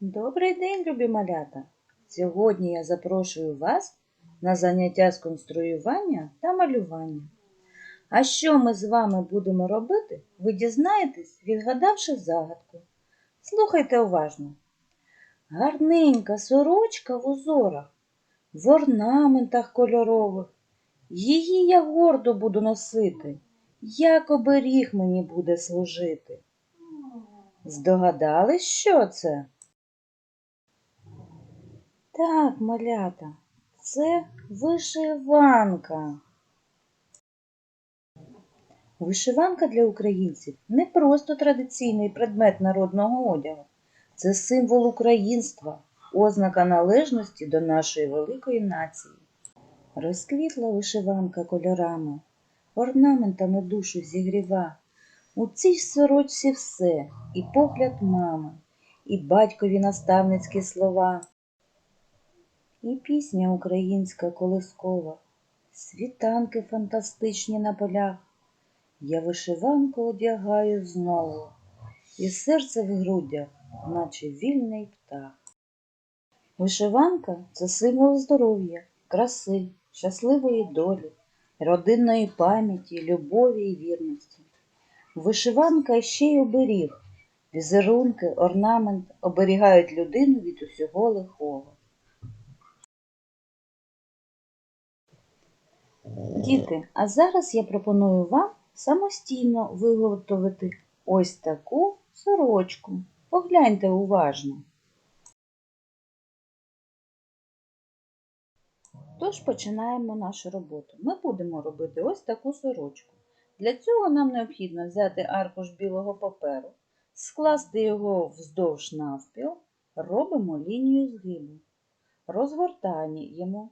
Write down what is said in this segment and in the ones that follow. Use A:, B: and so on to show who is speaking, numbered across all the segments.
A: Добрий день, любі малята! Сьогодні я запрошую вас на заняття з конструювання та малювання. А що ми з вами будемо робити, ви дізнаєтесь, відгадавши загадку. Слухайте уважно. Гарненька сорочка в узорах, в орнаментах кольорових. Її я гордо буду носити, як оберіг мені буде служити. Здогадались, що це? Так, малята, це вишиванка. Вишиванка для українців не просто традиційний предмет народного одягу. Це символ українства, ознака належності до нашої великої нації. Розквітла вишиванка кольорами, орнаментами душу зігріва. У цій сорочці все, і погляд мами, і батькові наставницькі слова. І пісня українська колискова, світанки фантастичні на полях. Я вишиванку одягаю знову, і серце в грудях, наче вільний птах. Вишиванка це символ здоров'я, краси, щасливої долі, родинної пам'яті, любові і вірності. Вишиванка ще й оберіг, візерунки, орнамент оберігають людину від усього лихого. Діти, а зараз я пропоную вам самостійно виготовити ось таку сорочку. Погляньте уважно. Тож починаємо нашу роботу. Ми будемо робити ось таку сорочку. Для цього нам необхідно взяти аркуш білого паперу, скласти його вздовж навпіл, робимо лінію згибу, розгортаємо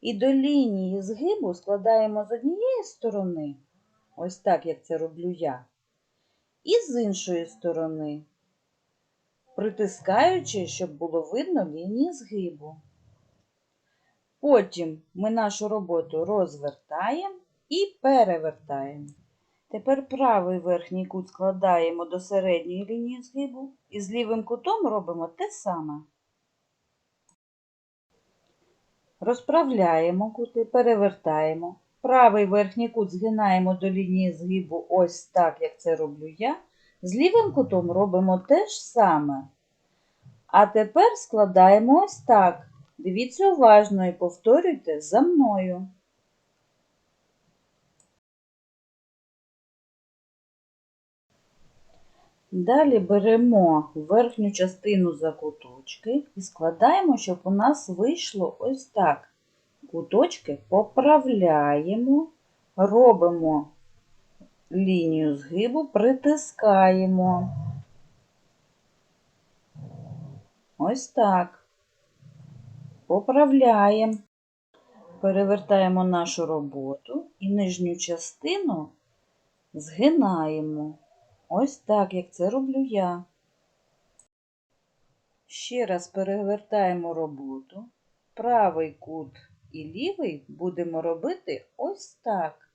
A: і до лінії згибу складаємо з однієї сторони, ось так, як це роблю я, і з іншої сторони, притискаючи, щоб було видно лінії згибу. Потім ми нашу роботу розвертаємо і перевертаємо. Тепер правий верхній кут складаємо до середньої лінії згибу і з лівим кутом робимо те саме. Розправляємо кути, перевертаємо. Правий верхній кут згинаємо до лінії згибу ось так, як це роблю я. З лівим кутом робимо те ж саме. А тепер складаємо ось так. Дивіться уважно і повторюйте за мною. Далі беремо верхню частину за куточки і складаємо, щоб у нас вийшло ось так. Куточки поправляємо, робимо лінію згибу, притискаємо. Ось так. Поправляємо. Перевертаємо нашу роботу і нижню частину згинаємо. Ось так, як це роблю я. Ще раз перевертаємо роботу. Правий кут і лівий будемо робити ось так.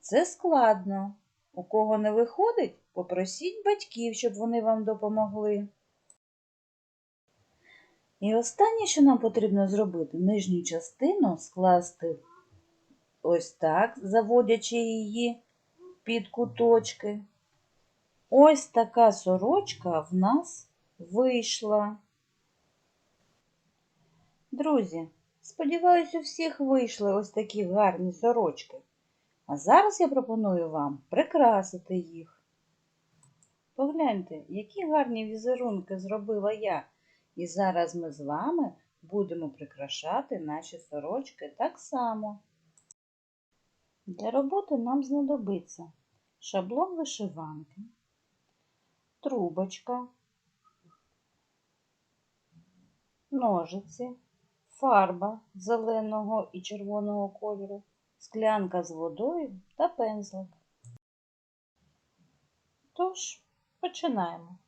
A: Це складно. У кого не виходить, попросіть батьків, щоб вони вам допомогли. І останнє, що нам потрібно зробити, нижню частину скласти ось так, заводячи її під куточки. Ось така сорочка в нас вийшла. Друзі, сподіваюсь, у всіх вийшли ось такі гарні сорочки. А зараз я пропоную вам прикрасити їх. Погляньте, які гарні візерунки зробила я. І зараз ми з вами будемо прикрашати наші сорочки так само. Для роботи нам знадобиться шаблон вишиванки, трубочка, ножиці, фарба зеленого і червоного кольору, склянка з водою та пензлик. Тож, починаємо.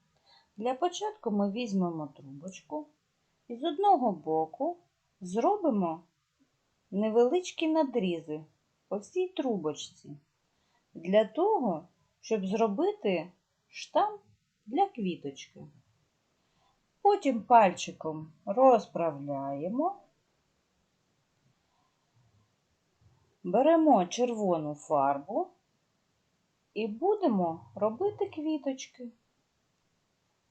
A: Для початку ми візьмемо трубочку і з одного боку зробимо невеличкі надрізи по всій трубочці для того, щоб зробити штамп для квіточки. Потім пальчиком розправляємо. Беремо червону фарбу і будемо робити квіточки.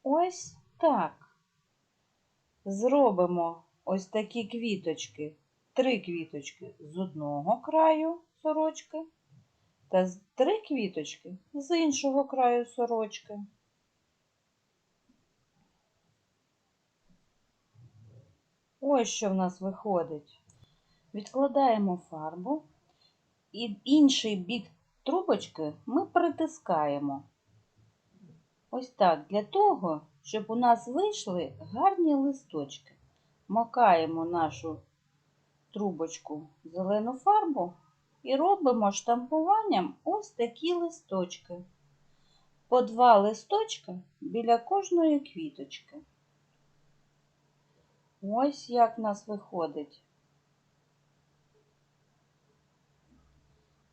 A: Ось так. Зробимо ось такі квіточки, три квіточки з одного краю сорочки та три квіточки з іншого краю сорочки. Ось що в нас виходить. Відкладаємо фарбу і інший бік трубочки ми притискаємо. Ось так, для того, щоб у нас вийшли гарні листочки. Макаємо нашу трубочку зелену фарбу і робимо штампуванням ось такі листочки. По два листочка біля кожної квіточки. Ось як в нас виходить.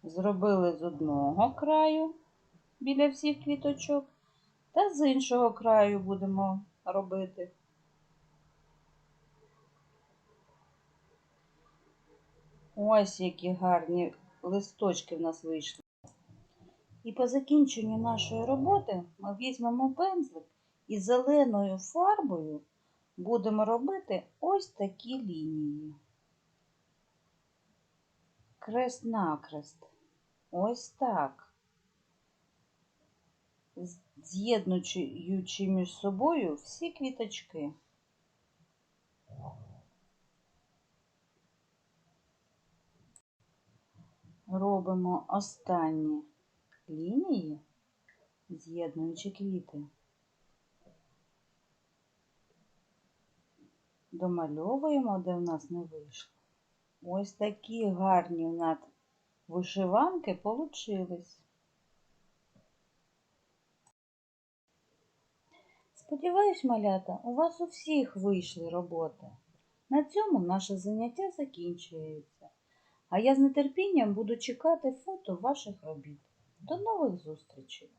A: Зробили з одного краю біля всіх квіточок, та з іншого краю будемо робити. Ось які гарні листочки в нас вийшли. І по закінченню нашої роботи ми візьмемо пензлик і зеленою фарбою будемо робити ось такі лінії. Крест-накрест. Ось так. З'єднуючи між собою всі квіточки. Робимо останні лінії, з'єднуючи квіти. Домальовуємо, де в нас не вийшло. Ось такі гарні у нас вишиванки получились. Сподіваюсь, малята, у вас у всіх вийшли роботи. На цьому наше заняття закінчується. А я з нетерпінням буду чекати фото ваших робіт. До нових зустрічей!